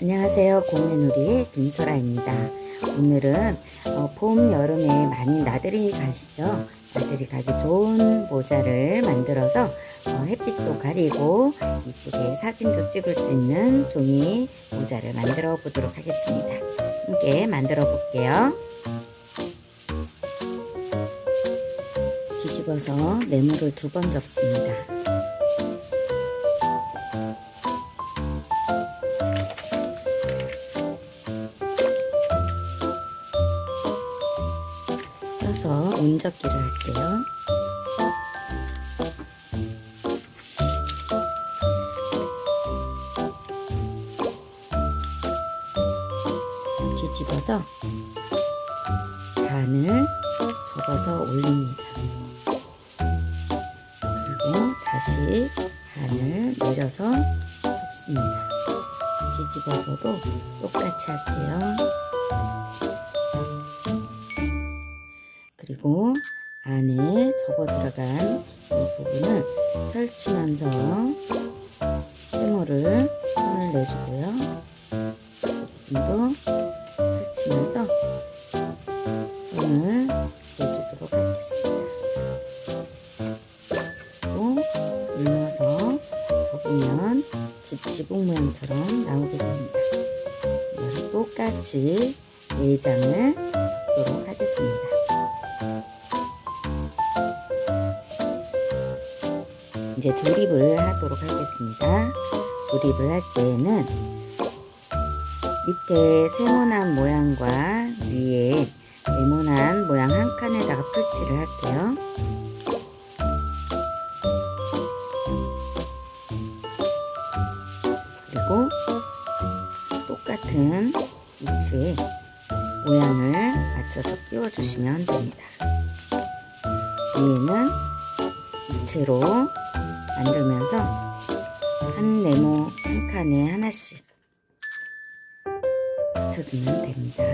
안녕하세요. 공매놀이의 김소라입니다. 오늘은 어, 봄, 여름에 많이 나들이 가시죠? 나들이 가기 좋은 모자를 만들어서 어, 햇빛도 가리고 이쁘게 사진도 찍을 수 있는 종이 모자를 만들어 보도록 하겠습니다. 함께 만들어 볼게요. 뒤집어서 네모를 두 번 접습니다. 펴서 온접기를 할게요. 뒤집어서 반을 접어서 올립니다. 그리고 다시 반을 내려서 접습니다. 뒤집어서도 똑같이 할게요. 그리고 안에 접어 들어간 이 부분을 펼치면서 세모를 선을 내주고요. 이 부분도 펼치면서 선을 내주도록 하겠습니다. 그리고 눌러서 접으면 집 지붕 모양처럼 나오게 됩니다. 똑같이 4장을 접도록 하겠습니다. 이제 조립을 하도록 하겠습니다. 조립을 할 때에는 밑에 세모난 모양과 위에 네모난 모양 한 칸에다가 풀칠을 할게요. 그리고 똑같은 위치에 모양을 맞춰서 끼워주시면 됩니다. 위에는 입체로 만들면서 한 네모 한 칸에 하나씩 붙여주면 됩니다.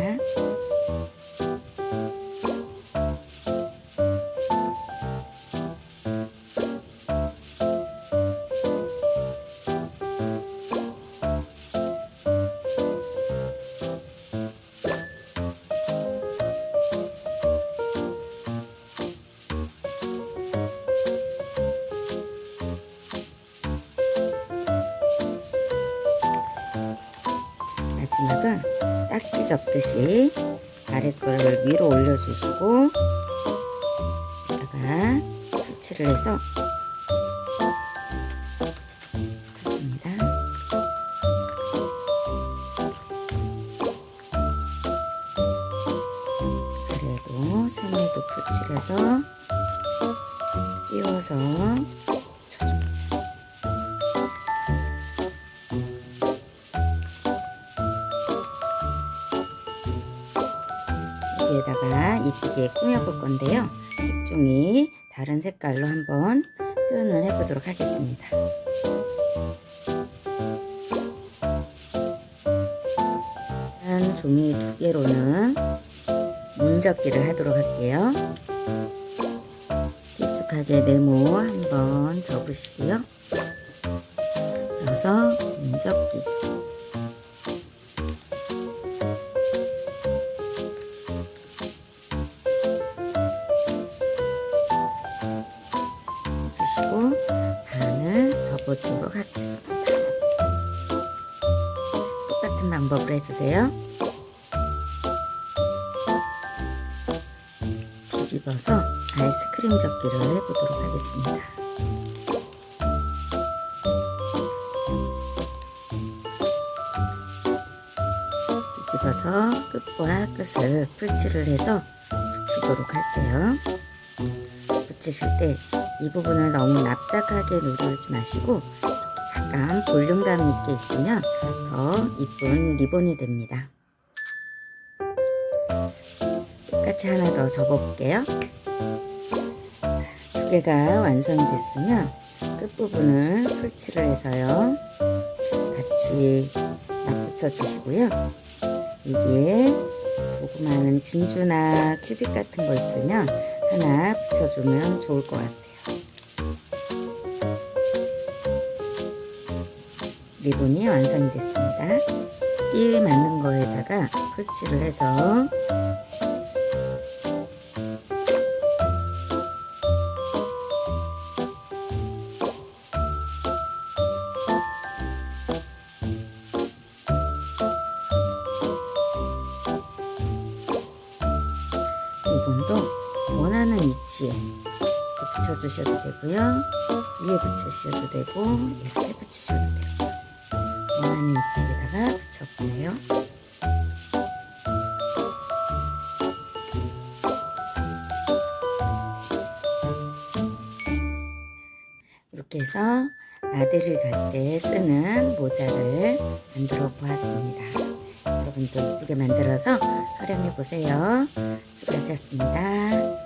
마지막은 딱지 접듯이 아래 거를 위로 올려주시고 여기다가 풀칠을 해서 붙여줍니다. 아래도 세모에도 풀칠해서 끼워서 여기에다가 이쁘게 꾸며볼 건데요. 색종이 다른 색깔로 한번 표현을 해보도록 하겠습니다. 한 종이 두 개로는 문접기를 하도록 할게요. 길쭉하게 네모 한번 접으시고요. 그래서 문접기 해주시고 반을 접어주도록 하겠습니다. 똑같은 방법을 해주세요. 뒤집어서 아이스크림 접기를 해보도록 하겠습니다. 뒤집어서 끝과 끝을 풀칠을 해서 붙이도록 할게요. 붙이실 때 이 부분을 너무 납작하게 누르지 마시고 약간 볼륨감 있게 있으면 더 이쁜 리본이 됩니다. 똑같이 하나 더 접어볼게요. 자, 두 개가 완성이 됐으면 끝부분을 풀칠을 해서요. 같이 맞붙여 주시고요. 여기에 조그마한 진주나 큐빅 같은 거 있으면 하나 붙여주면 좋을 것 같아요. 리본이 완성이 됐습니다. 띠에 맞는 거에다가 풀칠을 해서 이분도 원하는 위치에 붙여주셔도 되고요. 위에 붙이셔도 되고 이렇게 붙이셔도 돼요. 2인치에다가 붙였고요. 이렇게 해서 나들이를 갈 때 쓰는 모자를 만들어 보았습니다. 여러분도 예쁘게 만들어서 활용해 보세요. 수고하셨습니다.